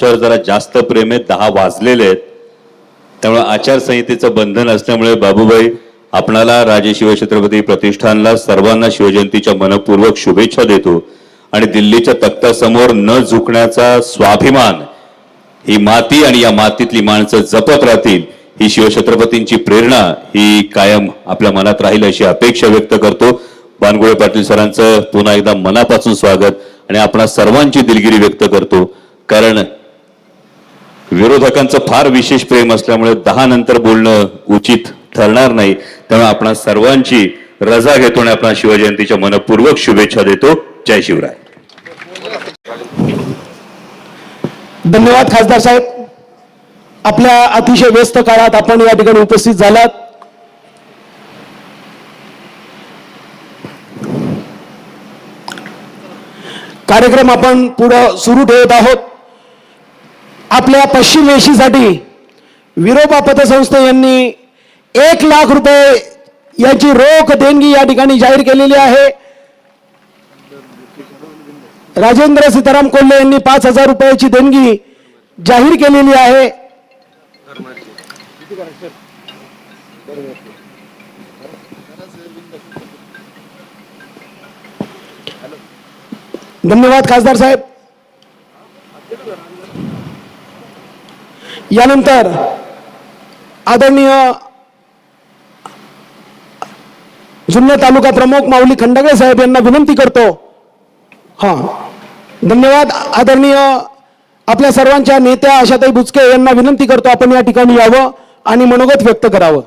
च्यावर जरा जास्त प्रेम आहे दहा वाजलेले आहेत. त्यामुळे आचारसंहितेचं बंधन असल्यामुळे बाबूबाई आपणाला राजे शिवछत्रपती प्रतिष्ठानला सर्वांना शिवजयंतीच्या मनपूर्वक शुभेच्छा देतो आणि दिल्लीच्या तख्तासमोर न झुकण्याचा स्वाभिमान ही माती आणि या मातीतली माणसं जपत राहतील ही शिवछत्रपतींची प्रेरणा ही कायम आपल्या मनात राहील अशी अपेक्षा व्यक्त करतो. बानगुळे पाटील सरांचं पुन्हा एकदा मनापासून स्वागत आणि आपणा सर्वांची दिलगिरी व्यक्त करतो. कारण विरोधकांचं फार विशेष प्रेम असल्यामुळे दहा नंतर बोलणं उचित ठरणार नाही. त्यामुळे आपण सर्वांची रजा घेतो आणि आपण शिवजयंतीच्या मनपूर्वक शुभेच्छा देतो. जय शिवराय. धन्यवाद खासदार साहेब. आपल्या अतिशय व्यस्त काळात आपण या ठिकाणी उपस्थित झालात. कार्यक्रम आपण पुढं सुरू ठेवत आहोत. आपल्या पश्चिम वेशीसाठी विरोबा पतसंस्थे यांनी एक लाख रुपये याची रोख देणगी या ठिकाणी जाहीर केलेली आहे. राजेंद्र सीताराम कोल्हे यांनी पाच हजार रुपयाची देणगी जाहीर केलेली आहे. धन्यवाद खासदार साहेब. यानंतर आदरणीय जुन्नर तालुका प्रमुख माऊली खंडागळे साहेब यांना विनंती करतो. हा. धन्यवाद आदरणीय आपल्या सर्वांच्या नेत्या आशाताई बुचके यांना विनंती करतो आपण या ठिकाणी यावं आणि मनोगत व्यक्त करावं.